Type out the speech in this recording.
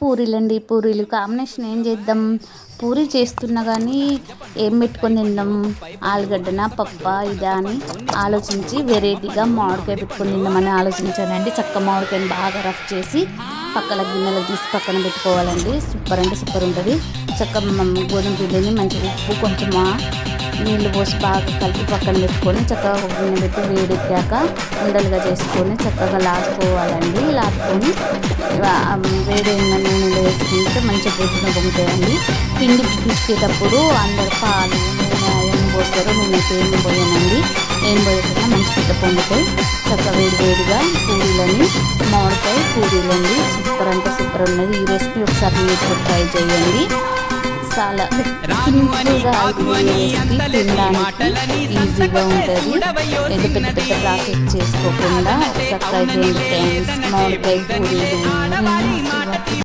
పూరీలండి పూరీలు కాంబినేషన్ ఏం చేద్దాం? పూరి చేస్తున్నా కానీ ఏం పెట్టుకొని తిందాం? ఆలుగడ్డన పప్ప ఇదా అని ఆలోచించి వెరైటీగా మామిడికాయ పెట్టుకొని తిందామని ఆలోచించానండి. చక్క మామిడికాయని బాగా రఫ్ చేసి పక్కన గిన్నెలు తీసి పక్కన పెట్టుకోవాలండి. సూపర్ అంటే సూపర్ ఉంటుంది. చక్క గోధుమ పిండిని మంచిగా ఉప్పు కొంచెం నీళ్ళు పోసి బాగా కలిపి పక్కన పెట్టుకొని చక్కగా గిన్నె పెట్టి వేడెక్కాక ఉండలుగా చేసుకొని చక్కగా లాక్కోవాలండి లాక్కొని వేడైన నూనెలో వేసుకుంటే మంచిగా పొద్దున పొంగుతాయండి పిండి తీసుకునేటప్పుడు అందరు పాలు నూనె ఏం పోస్తారో నేనైతే ఏం పోయానండి. ఏం పోయకుండా మంచి పెద్ద పొంగుతాయి. చక్కగా వేడి వేడిగా పూరీలని మామిడికాయ పూరీలండి. సూపర్ అంటే సూపర్ ఉన్నది. ఈ రెసిపీ ఒకసారి మీరు ట్రై చేయండి. చాలా సింపుల్గా అయిపోయే రెసిపీ తినడానికి ఈజీగా ఉంటుంది. ఏదో పెద్ద పెద్ద ప్రాసెస్ చేసుకోకుండా ఒకసారి ట్రై చేయండి ఫ్రెండ్స్ మామిడికాయ పూరీలు